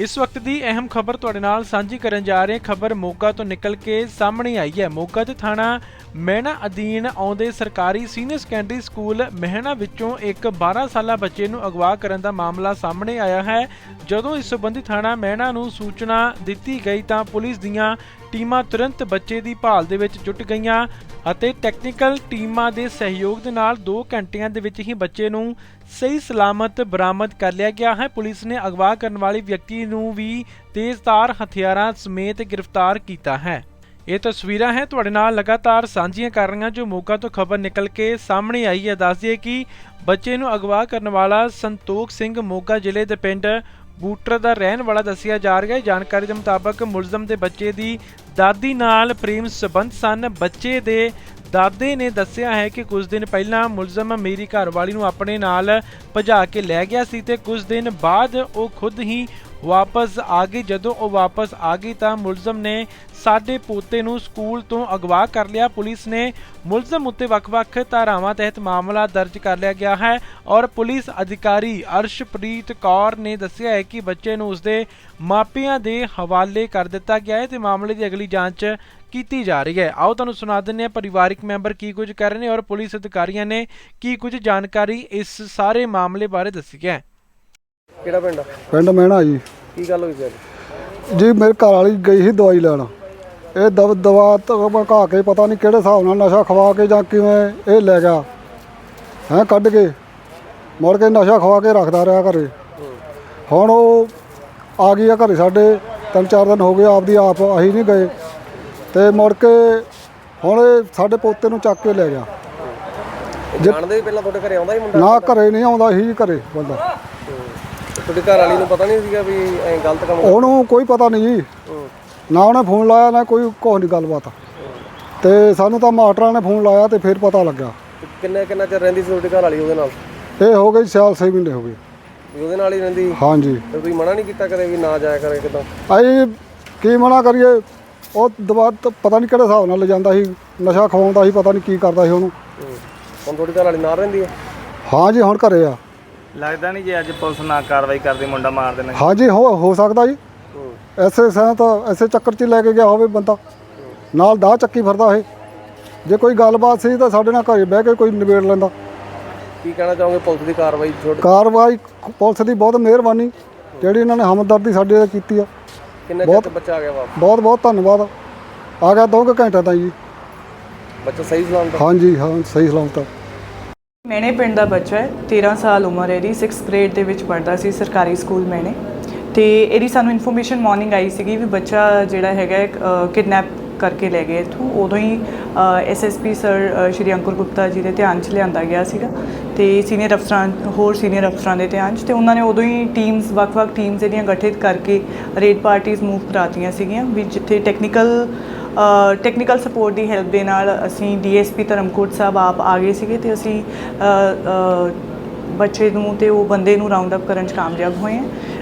ਇਸ ਵਕਤ ਦੀ ਅਹਿਮ ਖਬਰ ਤੁਹਾਡੇ ਨਾਲ ਸਾਂਝੀ ਕਰਨ ਜਾ ਰਹੇ ਖਬਰ ਮੋਗਾ ਤੋਂ ਨਿਕਲ ਕੇ ਸਾਹਮਣੇ ਆਈ ਹੈ। ਮੋਗਾ ਦੇ ਥਾਣਾ ਮਹਿਣਾ ਅਧੀਨ ਆਉਂਦੇ ਸਰਕਾਰੀ ਸੀਨੀਅਰ ਸੈਕੰਡਰੀ ਸਕੂਲ ਮਹਿਣਾ ਵਿੱਚੋਂ ਇੱਕ 12 ਸਾਲਾ ਬੱਚੇ ਨੂੰ ਅਗਵਾ ਕਰਨ ਦਾ ਮਾਮਲਾ ਸਾਹਮਣੇ ਆਇਆ ਹੈ। ਜਦੋਂ ਇਸ ਸੰਬੰਧੀ ਥਾਣਾ ਮਹਿਣਾ ਨੂੰ ਸੂਚਨਾ ਦਿੱਤੀ ਗਈ ਤਾਂ ਪੁਲਿਸ ਦੀਆਂ ਟੀਮਾਂ ਤੁਰੰਤ ਬੱਚੇ ਦੀ ਭਾਲ ਦੇ ਵਿੱਚ ਜੁਟ ਗਈਆਂ ਅਤੇ ਟੈਕਨੀਕਲ ਟੀਮਾਂ ਦੇ ਸਹਿਯੋਗ ਦੇ ਨਾਲ 2 ਘੰਟਿਆਂ ਦੇ ਵਿੱਚ ਹੀ ਬੱਚੇ ਨੂੰ ਸਹੀ ਸਲਾਮਤ ਬਰਾਮਦ ਕਰ ਲਿਆ ਗਿਆ ਹੈ। ਪੁਲਿਸ ਨੇ ਅਗਵਾ ਕਰਨ ਵਾਲੇ ਵਿਅਕਤੀ ਨੂੰ ਵੀ ਤੇਜ਼ਧਾਰ ਹਥਿਆਰਾਂ ਸਮੇਤ ਗ੍ਰਿਫਤਾਰ ਕੀਤਾ ਹੈ। ਇਹ ਤਸਵੀਰਾਂ ਹੈ। ਤੁਹਾਡੇ ਨਾਲ ਲਗਾਤਾਰ ਸਾਂਝੀਆਂ ਕਰ ਰਹੀਆਂ ਜੋ ਮੋਗਾ ਤੋਂ ਖਬਰ ਨਿਕਲ ਕੇ ਸਾਹਮਣੇ ਆਈ ਹੈ। ਦੱਸ ਦਈਏ ਕਿ ਬੱਚੇ ਨੂੰ ਅਗਵਾ ਕਰਨ ਵਾਲਾ ਸੰਤੋਖ ਸਿੰਘ ਮੋਗਾ ਜ਼ਿਲ੍ਹੇ ਦੇ ਪਿੰਡ ਬੂਟਰ ਦਾ ਰਹਿਣ ਵਾਲਾ ਦੱਸਿਆ ਜਾ ਰਿਹਾ ਹੈ। ਜਾਣਕਾਰੀ ਦੇ ਮੁਤਾਬਕ ਮੁਲਜ਼ਮ ਦੇ ਬੱਚੇ ਦੀ ਦਾਦੀ ਨਾਲ ਪ੍ਰੇਮ ਸੰਬੰਧ ਸਨ। ਬੱਚੇ ਦੇ ਦਾਦੇ ਨੇ ਦੱਸਿਆ ਹੈ ਕਿ ਕੁਝ ਦਿਨ ਪਹਿਲਾਂ ਮੁਲਜ਼ਮ ਮੇਰੀ ਘਰਵਾਲੀ ਨੂੰ ਆਪਣੇ ਨਾਲ ਭਜਾ ਕੇ ਲੈ ਗਿਆ ਸੀ ਤੇ ਕੁਝ ਦਿਨ ਬਾਅਦ ਉਹ ਖੁਦ ਹੀ ਵਾਪਸ ਆ ਗਈ। ਜਦੋਂ ਉਹ ਵਾਪਸ ਆ ਗਈ ਤਾਂ ਮੁਲਜ਼ਮ ਨੇ ਸਾਡੇ ਪੋਤੇ ਨੂੰ ਸਕੂਲ ਤੋਂ ਅਗਵਾ ਕਰ ਲਿਆ। ਪੁਲਿਸ ਨੇ ਮੁਲਜ਼ਮ ਉੱਤੇ ਵੱਖ-ਵੱਖ ਧਾਰਾਵਾਂ ਤਹਿਤ ਮਾਮਲਾ ਦਰਜ ਕਰ ਲਿਆ ਗਿਆ ਹੈ ਔਰ ਪੁਲਿਸ ਅਧਿਕਾਰੀ ਅਰਸ਼ਪ੍ਰੀਤ ਕੌਰ ਨੇ ਦੱਸਿਆ ਹੈ ਕਿ ਬੱਚੇ ਨੂੰ ਉਸਦੇ ਮਾਪਿਆਂ ਦੇ ਹਵਾਲੇ ਕਰ ਦਿੱਤਾ ਗਿਆ ਹੈ ਤੇ ਮਾਮਲੇ ਦੀ ਅਗਲੀ ਜਾਂਚ ਕੀਤੀ ਜਾ ਰਹੀ ਹੈ। ਆਓ ਤੁਹਾਨੂੰ ਸੁਣਾ ਦਿੰਦੇ ਹਾਂ ਪਰਿਵਾਰਿਕ ਮੈਂਬਰ ਕੀ ਕੁਝ ਕਰ ਰਹੇ ਨੇ ਔਰ ਪੁਲਿਸ ਅਧਿਕਾਰੀਆਂ ਨੇ ਕੀ ਕੁਝ ਜਾਣਕਾਰੀ ਇਸ ਸਾਰੇ ਮਾਮਲੇ ਬਾਰੇ ਦੱਸੀ ਹੈ। ਕਿਹੜਾ ਪਿੰਡ? ਪਿੰਡ ਮਹਿਣਾ ਜੀ। ਕੀ ਗੱਲ ਹੋਈ ਸੀ ਅੱਜ? ਜੀ ਮੇਰੇ ਘਰ ਵਾਲੀ ਗਈ ਸੀ ਦਵਾਈ ਲੈਣ। ਇਹ ਦਵ ਦਵਾ ਘਾ ਕੇ ਪਤਾ ਨਹੀਂ ਕਿਹੜੇ ਹਿਸਾਬ ਨਾਲ ਨਸ਼ਾ ਖਵਾ ਕੇ ਜਾਂ ਕਿਵੇਂ ਇਹ ਲੈ ਗਿਆ। ਹੈਂ ਕੱਢ ਕੇ। ਮੁੜ ਕੇ ਨਸ਼ਾ ਖਵਾ ਕੇ ਰੱਖਦਾ ਰਿਹਾ ਘਰੇ। ਹੁਣ ਉਹ ਆ ਗਈ ਆ ਘਰੇ ਸਾਡੇ। ਤਿੰਨ ਚਾਰ ਦਿਨ ਹੋ ਗਏ ਆਪਦੀ ਆਪ ਅਸੀਂ ਨਹੀਂ ਗਏ। ਤੇ ਮੁੜ ਕੇ ਹੁਣ ਇਹ ਸਾਡੇ ਪੋਤੇ ਨੂੰ ਚੱਕ ਕੇ ਲੈ ਗਿਆ। ਇਹ ਜਾਣਦੇ ਪਹਿਲਾਂ ਤੁਹਾਡੇ ਘਰੇ ਆਉਂਦਾ ਹੀ ਮੁੰਡਾ? ਨਾ ਘਰੇ ਨਹੀਂ ਆਉਂਦਾ ਹੀ ਘਰੇ ਬੰਦਾ। ਤੁਹਾਡੀ ਘਰ ਵਾਲੀ ਨੂੰ ਪਤਾ ਨਹੀਂ ਸੀਗਾ ਵੀ ਐ ਗਲਤ ਕੰਮ ਉਹਨੂੰ ਕੋਈ ਪਤਾ ਨਹੀਂ ਜੀ। ਹੂੰ। ਨਾ ਉਹਨੇ ਫੋਨ ਲਾਇਆ ਨਾ ਕੋਈ ਕੁਛ ਨਹੀਂ ਗੱਲਬਾਤ। ਤੇ ਸਾਨੂੰ ਤਾਂ ਮਾਸਟਰਾਂ ਨੇ ਫੋਨ ਲਾਇਆ ਤੇ ਫਿਰ ਪਤਾ ਲੱਗਾ ਤੇ ਕਿੰਨਾ ਕਿੰਨਾ ਚਿਰ ਰਹਿੰਦੀ ਸੀ ਤੁਹਾਡੀ ਘਰ ਵਾਲੀ ਉਹਦੇ ਨਾਲ? ਇਹ ਹੋ ਗਈ ਸਾਲ 6 ਮਹੀਨੇ ਹੋ ਗਏ। ਵੀ ਉਹਦੇ ਨਾਲ ਹੀ ਰਹਿੰਦੀ? ਹਾਂਜੀ। ਤੇ ਤੁਸੀਂ ਮਨਾ ਨਹੀਂ ਕੀਤਾ ਕਦੇ ਵੀ ਨਾ ਜਾਇਆ ਕਰੇ ਕਿਦਾਂ ਅਸੀਂ ਕੀ ਮਨਾ ਕਰੀਏ? ਉਹ ਦਵਾ ਪਤਾ ਨਹੀਂ ਕਿਹੜੇ ਹਿਸਾਬ ਨਾਲ ਲੈ ਜਾਂਦਾ ਸੀ। ਨਸ਼ਾ ਖਵਾਉਂਦਾ ਸੀ ਪਤਾ ਨਹੀਂ ਕੀ ਕਰਦਾ ਸੀ ਉਹਨੂੰ। ਹੁਣ ਤੁਹਾਡੀ ਘਰ ਵਾਲੀ ਨਾਲ ਰਹਿੰਦੀ ਹੈ? ਹਾਂਜੀ ਹੁਣ ਘਰੇ ਆ। ਲੱਗਦਾ ਨਹੀਂ ਜੇ ਅੱਜ ਪੁਲਿਸ ਨਾ ਕਾਰਵਾਈ ਕਰਦੀ ਮੁੰਡਾ ਮਾਰ ਦੇਣਾ। ਹਾਂਜੀ ਹੋ ਹੋ ਸਕਦਾ ਜੀ। ਐਸੇ ਸਾਂ ਤਾਂ ਐਸੇ ਚੱਕਰ 'ਚ ਹੀ ਲੈ ਕੇ ਗਿਆ ਹੋਵੇ ਬੰਦਾ। ਨਾਲ ਦਾ ਚੱਕੀ ਫਿਰਦਾ ਇਹ। ਜੇ ਕੋਈ ਗੱਲਬਾਤ ਸੀ ਤਾਂ ਸਾਡੇ ਨਾਲ ਘਰੇ ਬਹਿ ਕੇ ਕੋਈ ਨਿਬੇੜ ਲੈਂਦਾ। ਕੀ ਕਹਿਣਾ ਚਾਹੋਗੇ ਪੁਲਿਸ ਦੀ ਕਾਰਵਾਈ ਛੋੜ ਕਾਰਵਾਈ ਪੁਲਿਸ ਦੀ ਬਹੁਤ ਮਿਹਰਬਾਨੀ ਜਿਹੜੀ ਇਹਨਾਂ ਨੇ ਹਮਦਰਦੀ ਸਾਡੇ ਨਾਲ ਕੀਤੀ ਆ। ਕਿੰਨੇ ਚਿਰ 'ਚ ਬੱਚਾ ਆ ਗਿਆ ਵਾਪਸ? ਬਹੁਤ ਬਹੁਤ ਧੰਨਵਾਦ। ਆ ਗਿਆ ਦੋ ਕੁ ਘੰਟੇ ਤਾਂ ਜੀ। ਬੱਚਾ ਸਹੀ ਸਲਾਮਤ ਆ? ਹਾਂਜੀ ਹਾਂ ਸਹੀ ਸਲਾਮਤ ਆ। ਮੈਨੇ ਪਿੰਡ ਦਾ ਬੱਚਾ ਹੈ 13 ਸਾਲ ਉਮਰ ਹੈ ਇਹਦੀ 6th ਗ੍ਰੇਡ ਦੇ ਵਿੱਚ ਪੜ੍ਹਦਾ ਸੀ ਸਰਕਾਰੀ ਸਕੂਲ ਮੈਨੇ। ਤੇ ਇਹਦੀ ਸਾਨੂੰ ਇਨਫੋਰਮੇਸ਼ਨ ਮਾਰਨਿੰਗ ਆਈ ਸੀਗੀ ਵੀ ਬੱਚਾ ਜਿਹੜਾ ਹੈਗਾ ਕਿਡਨੈਪ ਕਰਕੇ ਲੈ ਗਏ ਇੱਥੋਂ। ਉਦੋਂ ਹੀ ਐਸਐਸਪੀ ਸਰ ਸ਼੍ਰੀ ਅੰਕੁਰ ਗੁਪਤਾ ਜੀ ਦੇ ਧਿਆਨ 'ਚ ਲਿਆਂਦਾ ਗਿਆ ਸੀਗਾ ਤੇ ਸੀਨੀਅਰ ਅਫਸਰਾਂ, ਹੋਰ ਸੀਨੀਅਰ ਅਫਸਰਾਂ ਦੇ ਧਿਆਨ 'ਚ ਤੇ ਉਹਨਾਂ ਨੇ ਉਦੋਂ ਹੀ ਟੀਮਸ ਵੱਖ-ਵੱਖ ਟੀਮਸ ਇਹਦੀਆਂ ਗਠਿਤ ਕਰਕੇ ਰੇਡ ਪਾਰਟੀਆਂ ਮੂਵ ਕਰਾਤੀਆਂ ਸੀਗੀਆਂ ਵੀ ਜਿੱਥੇ ਟੈਕਨੀਕਲ ਟੈਕਨੀਕਲ ਸਪੋਰਟ ਦੀ ਹੈਲਪ ਦੇ ਨਾਲ ਅਸੀਂ ਡੀਐਸਪੀ ਧਰਮਕੋਟ ਸਾਹਿਬ ਆਪ ਆ ਗਏ ਸੀਗੇ ਤੇ ਅਸੀਂ ਬੱਚੇ ਨੂੰ ਤੇ ਉਹ ਬੰਦੇ ਨੂੰ ਰਾਉਂਡ ਅਪ ਕਰਨ 'ਚ ਕਾਮਯਾਬ ਹੋਏ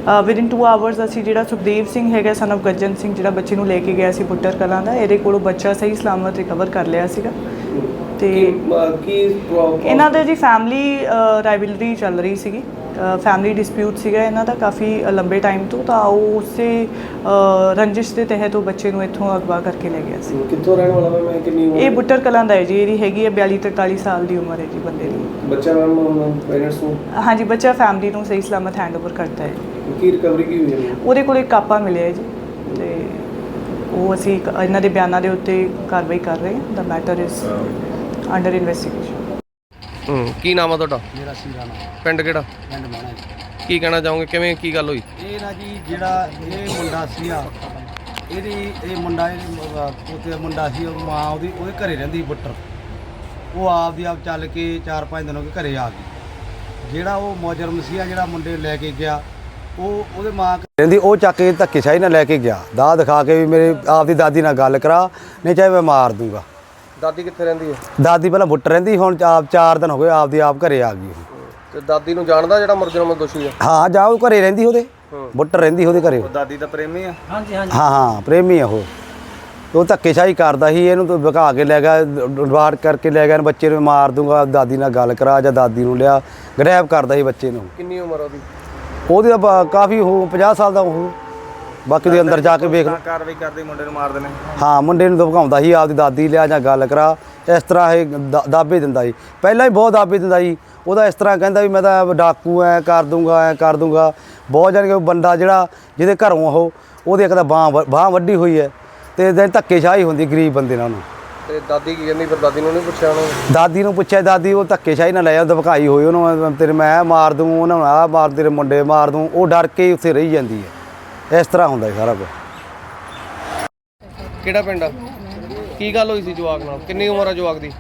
ਹਾਂ। ਵਿਦ ਇਨ 2 ਆਵਰਸ ਅਸੀਂ ਜਿਹੜਾ ਸੁਖਦੇਵ ਸਿੰਘ ਹੈਗਾ ਸਨ of ਗੱਜਨ ਸਿੰਘ ਜਿਹੜਾ ਬੱਚੇ ਨੂੰ ਲੈ ਕੇ ਗਿਆ ਸੀ ਬੁੱਟਰ ਕਲਾਂ ਦਾ ਇਹਦੇ ਕੋਲੋਂ ਬੱਚਾ ਸਹੀ ਸਲਾਮਤ ਰਿਕਵਰ ਕਰ ਲਿਆ ਸੀਗਾ। ਤੇ ਕੀ ਇਹਨਾਂ ਦੇ ਜੀ ਫੈਮਿਲੀ ਰਾਈਵਲਰੀ ਚੱਲ ਰਹੀ ਸੀਗੀ। ਫੈਮਿਲੀ ਡਿਸਪਿਊਟ ਸੀਗਾ ਇਹਨਾਂ ਦਾ ਕਾਫੀ ਲੰਬੇ ਟਾਈਮ ਤੋਂ ਤਾਂ ਉਹ ਉਸੇ ਰੰਜਿਸ਼ ਦੇ ਤਹਿਤ ਉਹ ਬੱਚੇ ਨੂੰ ਇੱਥੋਂ ਅਗਵਾ ਕਰਕੇ ਲੈ ਗਿਆ ਸੀ। ਕਿੱਥੋਂ ਰਹਿਣ ਵਾਲਾ ਮੈਂ ਕਿੰਨੀ ਉਮਰ ਇਹ ਬੁੱਟਰ ਕਲਾਂ ਦਾ ਹੈ ਜੀ ਇਹਦੀ ਹੈਗੀ ਹੈ 42 43 ਸਾਲ ਦੀ ਉਮਰ ਹੈ ਜੀ ਬੰਦੇ ਦੀ। ਬੱਚਾ ਮੈਮ ਪੇਰੈਂਟਸ ਨੂੰ? ਹਾਂਜੀ ਬੱਚਾ ਫੈਮਿਲੀ ਨੂੰ ਸਹੀ ਸਲਾਮਤ ਹੈਂਡਓਵਰ ਕਰਦਾ ਹੈ। ਕੀ ਰਿਕਵਰੀ ਕੀ ਹੋਈ ਹੈ? ਉਹਦੇ ਕੋਲ ਇੱਕ ਕਾਪਾ ਮਿਲਿਆ ਹੈ ਜੀ ਤੇ ਉਹ ਅਸੀਂ ਇਹਨਾਂ ਦੇ ਬਿਆਨਾਂ ਦੇ ਉੱਤੇ ਕਾਰਵਾਈ ਕਰ ਰਹੇ ਹਾਂ ਦਾ ਮੈਟਰ ਇਜ਼ ਅੰਡਰ ਇਨਵੈਸਟੀਗੇਸ਼ਨ ਹੂੰ। ਕੀ ਨਾਮ ਆ ਤੁਹਾਡਾ? ਮੇਰਾ ਸੀਰਾ ਨਾਮ। ਪਿੰਡ ਕਿਹੜਾ? ਪਿੰਡ ਮਾਣਾ ਜੀ। ਕੀ ਕਹਿਣਾ ਚਾਹੋਗੇ? ਕਿਵੇਂ ਕੀ ਗੱਲ ਹੋਈ? ਇਹ ਨਾ ਜੀ ਜਿਹੜਾ ਇਹ ਮੁੰਡਾ ਸੀਗਾ ਇਹਦੀ ਇਹ ਮੁੰਡਾ ਇਹ ਪੋਤੇ ਦਾ ਮੁੰਡਾ ਸੀ ਉਹ ਮਾਂ ਉਹਦੀ ਉਹਦੇ ਘਰੇ ਰਹਿੰਦੀ ਬੁੱਟਰ ਉਹ ਆਪ ਦੀ ਆਪ ਚੱਲ ਕੇ 4-5 ਦਿਨ ਹੋ ਗਏ ਘਰੇ ਆ ਗਈ। ਜਿਹੜਾ ਉਹ ਮੁਜਰਮ ਸੀਗਾ ਜਿਹੜਾ ਮੁੰਡੇ ਨੂੰ ਲੈ ਕੇ ਗਿਆ ਉਹ ਉਹਦੇ ਮਾਂ ਰਹਿੰਦੀ ਉਹ ਚੱਕ ਕੇ ਧੱਕੇਸ਼ਾਹੀ ਨਾਲ ਲੈ ਕੇ ਗਿਆ। ਦਾ ਦਿਖਾ ਕੇ ਵੀ ਮੇਰੇ ਆਪਦੀ ਦਾਦੀ ਨਾਲ ਗੱਲ ਕਰਾ ਨਹੀਂ ਚਾਹੇ ਮੈਂ ਮਾਰ ਦੂੰਗਾ। ਦਾਦੀ ਕਿੱਥੇ ਰਹਿੰਦੀ ਹੈ? ਦਾਦੀ ਪਹਿਲਾਂ ਬੁੱਟ ਰਹਿੰਦੀ ਹੁਣ ਆਪ 4 ਦਿਨ ਹੋ ਗਏ ਆਪਦੀ ਆਪ ਘਰੇ ਆ ਗਈ। ਉਹ। ਤੇ ਦਾਦੀ ਨੂੰ ਜਾਣਦਾ ਜਿਹੜਾ ਮੁਰਜਰਮ ਦੋਸ਼ੀ ਹੈ ਹਾਂ ਜਾ ਉਹ ਘਰੇ ਰਹਿੰਦੀ ਉਹਦੇ ਬੁੱਟ ਰਹਿੰਦੀ ਉਹਦੇ ਘਰੇ। ਦਾਦੀ ਦਾ ਪ੍ਰੇਮੀ ਆ? ਹਾਂ ਹਾਂ ਪ੍ਰੇਮੀ ਆ ਉਹ। ਉਹ ਧੱਕੇਸ਼ਾਹੀ ਕਰਦਾ ਸੀ ਇਹਨੂੰ ਤਾਂ ਭਗਾ ਕੇ ਲੈ ਗਿਆ ਡਵਾਰ ਕਰਕੇ ਲੈ ਗਿਆ ਇਹਨੂੰ ਬੱਚੇ ਨੂੰ ਮਾਰ ਦੂੰਗਾ ਦਾਦੀ ਨਾਲ ਗੱਲ ਕਰਾ ਜਾਂ ਦਾਦੀ ਨੂੰ ਲਿਆ। ਗ੍ਰੈਬ ਕਰਦਾ ਸੀ ਬੱਚੇ ਨੂੰ। ਕਿੰਨੀ ਉਮਰ ਉਹਦੀ? ਉਹਦੀ ਤਾਂ ਬ- ਕਾਫੀ ਉਹ 50 ਸਾਲ ਦਾ ਉਹ। ਬਾਕੀ ਦੇ ਅੰਦਰ ਜਾ ਕੇ ਵੇਖ ਲਓ। ਕਾਰਵਾਈ ਕਰਦੇ ਮੁੰਡੇ ਨੂੰ ਮਾਰਦੇ ਨੇ ਹਾਂ ਮੁੰਡੇ ਨੂੰ ਧਮਕਾਉਂਦਾ ਸੀ ਆਪਦੀ ਦਾਦੀ ਲਿਆ ਜਾਂ ਗੱਲ ਕਰਾ। ਇਸ ਤਰ੍ਹਾਂ ਇਹ ਦਾ- ਦਾਅਵੇ ਦਿੰਦਾ ਸੀ। ਪਹਿਲਾਂ ਹੀ ਬਹੁਤ ਦਾਅਵੇ ਦਿੰਦਾ ਸੀ। ਉਹਦਾ ਇਸ ਤਰ੍ਹਾਂ ਕਹਿੰਦਾ ਵੀ ਮੈਂ ਤਾਂ ਡਾਕੂ ਐ ਕਰ ਦੂੰਗਾ ਐ ਕਰ ਦੂੰਗਾ। ਬਹੁਤ ਜਾਨ ਕਿ ਬੰਦਾ ਜਿਹੜਾ ਜਿਹਦੇ ਘਰੋਂ ਉਹ ਉਹਦੇ ਇੱਕ ਤਾਂ ਬਾਹ ਬਾਹ ਵੱਡੀ ਹੋਈ ਹੈ। ਤੇ ਦਿਨ ਧੱਕੇਸ਼ਾਹੀ ਹੁੰਦੀ ਗਰੀਬ ਬੰਦੇ ਨਾਲ ਉਹਨੂੰ। ਤੇ ਦਾਦੀ ਕੀ ਕਹਿੰਦੀ ਫਿਰ ਦਾਦੀ ਨੂੰ ਨਹੀਂ ਪੁੱਛਿਆ ਉਹਨੂੰ? ਦਾਦੀ ਨੂੰ ਪੁੱਛਿਆ ਦਾਦੀ ਉਹ ਧੱਕੇਸ਼ਾਹੀ ਨਾਲ ਲੈ ਜਾ ਧਮਕਾਈ ਹੋਈ ਉਹਨੂੰ ਤੇਰੇ ਮੈਂ ਮਾਰ ਦੂੰ ਉਹਨਾਂ ਨੂੰ ਆ ਮਾਰ ਤੇਰੇ ਮੁੰਡੇ ਮਾਰ ਦੂੰ ਉਹ ਡਰ ਕੇ ਹੀ ਉੱਥੇ ਰਹੀ ਜਾਂਦੀ ਹੈ। ਇਸ ਤਰ੍ਹਾਂ ਹੁੰਦਾ ਹੈ ਸਾਰਾ ਕੁਝ ਕਿਹੜਾ ਪਿੰਡ ਆ? ਕੀ ਗੱਲ ਹੋਈ ਸੀ ਜਵਾਕ ਨਾਲ? ਕਿੰਨੀ ਉਮਰ ਆ ਜਵਾਕ ਦੀ?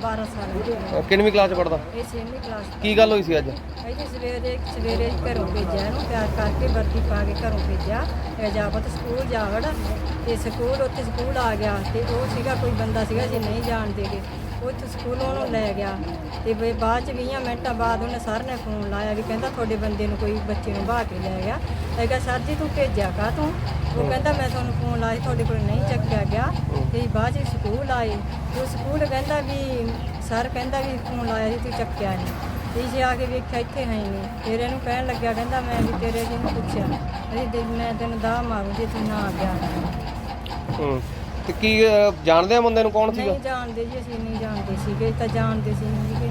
12 ਸਾਲ। ਅਹ ਕਿੰਨਵੀਂ ਕਲਾਸ ਚ ਪੜਦਾ ਇਹ ਛੇਵੀਂ ਕਲਾਸ ਕੀ ਗੱਲ ਹੋਈ ਸੀ ਅੱਜ? ਇਹਦੇ ਸਵੇਰੇ ਸਵੇਰੇ ਘਰੋਂ ਭੇਜਿਆ ਇਹਨੂੰ ਪਿਆਰ ਕਰਕੇ ਵਰਦੀ ਪਾ ਕੇ ਘਰੋਂ ਭੇਜਿਆ। ਰਜਾਵਤ ਸਕੂਲ ਜਾਵੜ ਤੇ ਸਕੂਲ ਉੱਥੇ ਸਕੂਲ ਆ ਗਿਆ ਤੇ ਉਹ ਸੀਗਾ ਕੋਈ ਬੰਦਾ ਸੀਗਾ ਜੀ ਨਹੀਂ ਜਾਣਦੇਗੇ ਉੱਥੇ ਸਕੂਲ ਉਹਨੂੰ ਲੈ ਗਿਆ ਤੇ ਵੀ ਬਾਅਦ ਚ 20 ਮਿੰਟਾਂ ਬਾਅਦ ਉਹਨੇ ਸਰ ਨੇ ਫੋਨ ਲਾਇਆ ਵੀ ਕਹਿੰਦਾ ਤੁਹਾਡੇ ਬੰਦੇ ਨੂੰ ਕੋਈ ਬੱਚੇ ਨੂੰ ਬਾਹ ਕੇ ਲੈ ਗਿਆ। ਮੈਂ ਕਿਹਾ ਸਰ ਜੀ ਤੂੰ ਭੇਜਿਆ ਕਾ ਤੂੰ? ਉਹ ਕਹਿੰਦਾ ਮੈਂ ਤੁਹਾਨੂੰ ਫੋਨ ਲਾਇਆ ਸੀ, ਤੁਹਾਡੇ ਕੋਲ ਨਹੀਂ ਚੱਕਿਆ ਗਿਆ। ਤੇ ਬਾਅਦ ਚ ਸਕੂਲ ਆਏ। ਉਹ ਸਕੂਲ ਕਹਿੰਦਾ ਵੀ ਸਰ ਕਹਿੰਦਾ ਵੀ ਫੋਨ ਲਾਇਆ ਸੀ ਤੂੰ ਚੱਕਿਆ ਨਹੀਂ। ਤੇ ਜੇ ਆ ਕੇ ਵੇਖਿਆ ਇੱਥੇ ਹੈ ਹੀ ਨਹੀਂ। ਫਿਰ ਇਹਨੂੰ ਕਹਿਣ ਲੱਗਿਆ ਕਹਿੰਦਾ ਮੈਂ ਵੀ ਤੇਰੇ ਜੀ ਨੂੰ ਪੁੱਛਿਆ। ਅਰੇ ਮੈਂ ਤੈਨੂੰ ਦਾ ਮਾਰੂ ਜੇ ਤੂੰ ਨਾ ਆ ਗਿਆ। ਹੂੰ। ਤੇ ਕੀ ਅਹ, ਜਾਣਦੇ ਆ ਬੰਦੇ ਨੂੰ ਕੌਣ ਸੀਗਾ? ਨਹੀਂ ਜਾਣਦੇ ਜੀ ਅਸੀਂ ਨਹੀਂ ਜਾਣਦੇ ਸੀਗੇ ਤਾਂ ਜਾਣਦੇ ਸੀ ਨਹੀਂ ਸੀਗੇ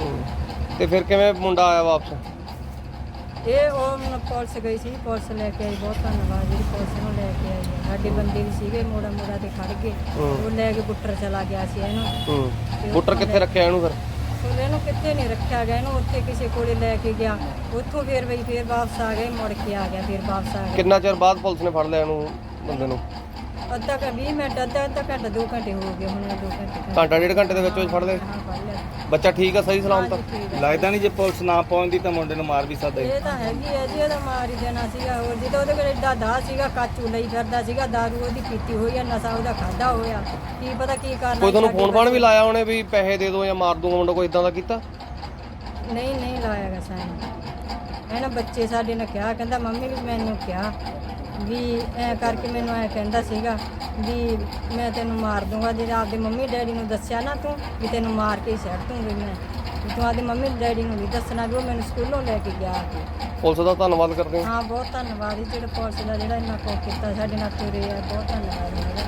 ਹੂੰ। ਤੇ ਫਿਰ ਕਿਵੇਂ ਮੁੰਡਾ ਆਇਆ ਵਾਪਸ? ਇਹ ਉਹ ਹੁਣ ਪੁਲਿਸ ਗਈ ਸੀ ਪੁਲਿਸ ਲੈ ਕੇ ਆਈ ਬਹੁਤ ਧੰਨਵਾਦ ਜਿਹੜੀ ਪੁਲਿਸ ਨੂੰ ਲੈ ਕੇ ਆਈ। ਹੈ। ਸਾਡੇ ਬੰਦੇ ਵੀ ਸੀਗੇ ਮੋੜਾ ਮੋੜਾ ਤੇ ਖੜ ਗਏ। ਉਹ ਲੈ ਕੇ ਬੁੱਟਰ ਚਲਾ ਗਿਆ ਸੀ ਇਹਨੂੰ। ਹੂੰ ਬੁੱਟਰ ਕਿੱਥੇ ਰੱਖਿਆ ਇਹਨੂੰ ਫਿਰ? ਉਹ ਇਹਨੂੰ ਕਿੱਥੇ ਨਹੀਂ ਰੱਖਿਆ ਗਿਆ ਇਹਨੂੰ ਉੱਥੇ ਕਿਸੇ ਕੋਲੇ ਲੈ ਕੇ ਗਿਆ। ਉੱਥੋਂ ਫੇਰ ਬਈ ਫੇਰ ਵਾਪਸ ਆ ਗਏ ਮੁੜ ਕੇ ਆ ਗਿਆ ਫੇਰ ਵਾਪਸ ਆ ਗਿਆ ਕਿੰਨਾ ਚਿਰ ਬਾਅਦ ਪੁਲਿਸ ਨੇ ਫੜ ਲਿਆ ਇਹਨੂੰ ਬੰਦੇ ਨੂੰ? ਅੱਧਾ ਘੰਟਾ 20 ਮਿੰਟ ਅੱਧਾ ਅੱਧਾ ਘੰਟਾ 2 ਘੰਟੇ ਹੋ ਗਏ ਹੁਣ 2 ਘੰਟੇ ਘੰਟਾ ਡੇਢ ਘੰਟੇ ਦੇ ਵਿੱਚ ਵਿੱਚ ਫੜ ਲਏ। ਹਾਂ ਫੜ ਲਿਆ। ਬੱਚਾ ਠੀਕ ਆ ਸਹੀ ਸਲਾਮਤ? ਆ ਠੀਕ ਆ। ਲੱਗਦਾ ਨਹੀਂ ਜੇ ਪੁਲਿਸ ਨਾ ਪਹੁੰਚਦੀ ਤਾਂ ਮੁੰਡੇ ਨੂੰ ਮਾਰ ਵੀ ਸਕਦਾ। ਸੀ। ਇਹ ਤਾਂ ਹੈਗੀ ਹੈ ਜੀ ਇਹਦਾ ਮਾਰ ਹੀ ਦੇਣਾ ਸੀਗਾ ਹੋਰ ਜਦੋਂ ਉਹਦੇ ਕੋਲ ਏਡਾ ਦਾ ਸੀਗਾ ਕਾਚੂ ਲਈ ਫਿਰਦਾ ਸੀਗਾ दारू ਉਹਦੀ ਪੀਤੀ ਹੋਈ ਆ ਨਸ਼ਾ ਉਹਦਾ ਖਾਦਾ ਹੋਇਆ। ਕੀ ਪਤਾ ਕੀ ਕਰਨਾ ਕੋਈ ਤੁਹਾਨੂੰ ਫੋਨ ਫਾਨ ਵੀ ਲਾਇਆ ਉਹਨੇ ਵੀ ਪੈਸੇ ਦੇ ਦਿਓ ਜਾਂ ਮਾਰ ਦੂੰਗਾ ਮੁੰਡਾ ਕੋਈ ਇਦਾਂ ਦਾ ਕੀਤਾ? ਨਹੀਂ ਨਹੀਂ ਲਾਇਆਗਾ ਸਾਨੂੰ ਇਹਨਾਂ ਬੱਚੇ ਸਾਡੇ ਨੇ ਕਿਹਾ ਕਹਿੰਦਾ ਮੰਮੀ ਵੀ ਮੈਨੂੰ ਕਿਹਾ। ਵੀ ਐ ਕਰਕੇ ਮੈਨੂੰ ਐ ਕਹਿੰਦਾ ਸੀਗਾ ਵੀ ਮੈਂ ਤੈਨੂੰ ਮਾਰ ਦੂੰਗਾ ਜੇ ਆਪਦੇ ਮੰਮੀ ਡੈਡੀ ਨੂੰ ਦੱਸਿਆ ਨਾ ਤੂੰ ਵੀ ਤੈਨੂੰ ਮਾਰ ਕੇ ਹੀ ਸੱਟ ਦੂੰਗੀ ਮੈਂ। ਵੀ ਤੂੰ ਆਪਦੇ ਮੰਮੀ ਡੈਡੀ ਨੂੰ ਨਹੀਂ ਦੱਸਣਾ ਵੀ ਉਹ ਮੈਨੂੰ ਸਕੂਲੋਂ ਲੈ ਕੇ ਗਿਆ ਕੇ ਪੁਲਿਸ ਦਾ ਧੰਨਵਾਦ ਕਰਦੇ ਹਾਂ। ਹਾਂ ਬਹੁਤ ਧੰਨਵਾਦ ਜੀ ਜਿਹੜਾ ਪੁਲਿਸ ਦਾ ਜਿਹੜਾ ਇੰਨਾ ਕੁਝ ਕੀਤਾ ਸਾਡੇ ਨਾਲ ਤੁਰੇ ਆ ਬਹੁਤ ਧੰਨਵਾਦ ਇਹਦਾ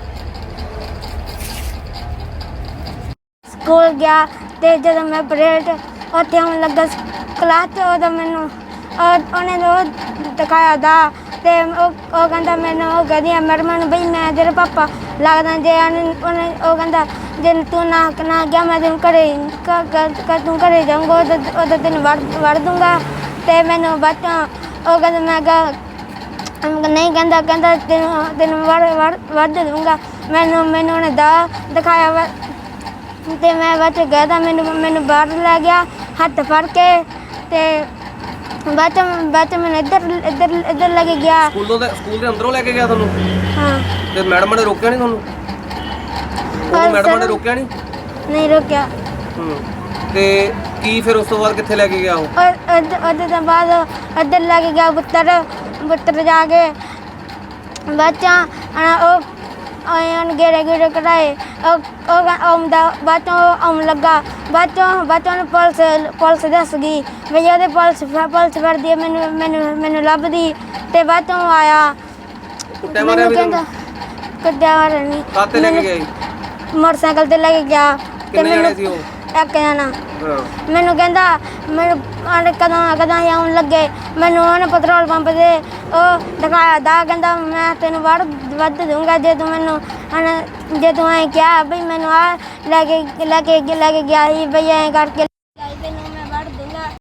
ਸਕੂਲ ਗਿਆ ਤੇ ਜਦੋਂ ਮੈਂ ਪਰੇਡ ਉੱਥੇ ਆਉਣ ਲੱਗਾ ਕਲਾਸ 'ਚ ਉਦੋਂ ਮੈਨੂੰ ਉਹ- ਉਹਨੇ ਉਹ ਦਿਖਾਇਆ ਦਾ ਤੇ ਉਹ ਉਹ ਕਹਿੰਦਾ ਮੈਨੂੰ ਉਹ ਕਹਿੰਦੀ ਆ ਨੂੰ ਬਈ ਮੈਂ ਤੇਰੇ ਪਾਪਾ ਲੱਗਦਾ ਜੇ ਉਹਨੇ ਉਹਨੇ- ਉਹ ਕਹਿੰਦਾ, ਜੇ ਤੂੰ ਨਾ ਨਾ ਗਿਆ, ਮੈਂ ਤੈਨੂੰ ਘਰੇ ਕ- ਕ- ਕ- ਤੂੰ ਘਰੇ ਜਾਊਂਗਾ ਉਦੋਂ ਉਦੋਂ ਤੈਨੂੰ ਵੜ ਵੜ ਦੂੰਗਾ। ਤੇ ਮੈਨੂੰ ਬੱਚਾ ਉਹ ਕਹਿੰਦਾ, ਮੈਂ ਕਿਹਾ ਅਮ ਨਹੀਂ ਕਹਿੰਦਾ ਕਹਿੰਦਾ ਤੈਨੂੰ ਤੈਨੂੰ ਵੜ ਵੜ ਵੱਢ ਦੂੰਗਾ। ਮੈਨੂੰ ਮੈਨੂੰ ਉਹਨੇ ਦਾ ਦਿਖਾਇਆ ਵਾ ਤੇ ਮੈਂ ਬਚ ਗਿਆ ਤਾਂ ਮੈਨੂੰ ਮੈਨੂੰ ਬਾਹਰ ਲੈ ਗਿਆ, ਹੱਥ ਫੜ ਕੇ ਤੇ ਬਾਅਦ ਚ ਮੈਨੂੰ ਇੱਧਰ ਇੱਧਰ ਇੱਧਰ ਲੈ ਕੇ ਗਿਆ। ਸਕੂਲੋਂ ਦੇ ਸਕੂਲ ਦੇ ਅੰਦਰੋਂ ਲੈ ਕੇ ਗਿਆ ਤੁਹਾਨੂੰ? ਹਾਂ। ਤੇ ਮੈਡਮ ਨੇ ਰੋਕਿਆ ਨਹੀਂ ਤੁਹਾਨੂੰ? ਉਹ ਮੈਡਮ ਨੇ। ਰੋਕਿਆ ਨਹੀਂ? ਨਹੀਂ ਰੁਕਿਆ। ਹੂੰ। ਤੇ ਕੀ ਫਿਰ ਉਸ ਤੋਂ ਬਾਅਦ ਕਿੱਥੇ ਲੈ ਕੇ ਗਿਆ ਉਹ? ਉਹਦੇ ਤੋਂ ਬਾਅਦ ਇੱਧਰ ਲੈ ਕੇ ਗਿਆ ਪੁੱਤਰ ਪੁੱਤਰ ਜਾ ਕੇ। ਬੱਚਾ ਉਹ ਆਇਨ ਗੇੜੇ ਗੇੜੇ ਕਢਾਏ। ਉਹ ਉਹ ਆਉਂਦਾ ਬਾਤੋਂ ਆਉਣ ਲੱਗਾ। ਨੂੰ ਪੁਲਿਸ ਪੁਲਿਸ ਦੱਸ ਗਈ ਵੀ ਉਹਦੇ ਪੁਲਿਸ ਪੁਲਿਸ ਵਰਦੀ ਮੈਨੂੰ ਮੈਨੂੰ ਮੈਨੂੰ ਲੱਭਦੀ। ਤੇ ਬਾਤੋਂ ਆਇਆ। ਕੁੱਟਿਆ ਮਾਰਿਆ ਵੀ ਕਹਿੰਦਾ ਤੁਹਾਨੂੰ ਕੁੱਟਿਆ ਮਾਰਿਆ ਨਹੀਂ ਕਾਤੇ ਲੈ ਕੇ ਮੈਨੂੰ ਮੋਟਰਸਾਈਕਲ ਤੇ ਲੈ ਕੇ ਗਿਆ। ਕਿੰਨੇ ਜਾਣੇ ਸੀ ਉਹ? ਇੱਕ ਜਣਾ। ਹਾਂ। ਮੈਨੂੰ ਕਹਿੰਦਾ ਮੈਨੂੰ ਆਂਦੇ ਕਦੋਂ ਕਦੋਂ ਆਉਣ ਲੱਗੇ। ਮੈਨੂੰ ਉਹਨੇ ਪੈਟਰੋਲ ਪੰਪ ਦੇ ਉਹ ਦਿਖਾਇਆ। ਦਾ ਕਹਿੰਦਾ ਮੈਂ ਤੈਨੂੰ ਵੜ ਵੱਧ ਦੂੰਗਾ ਜੇ ਤੂੰ ਮੈਨੂੰ ਹਣ ਜੇ ਤੂੰ ਐਂ ਕਿਹਾ ਬਈ ਮੈਨੂੰ ਆ ਲੈ ਕੇ ਲੈ ਕੇ ਗਿਆ ਸੀ, ਬਈ ਐਂ ਕਰਕੇ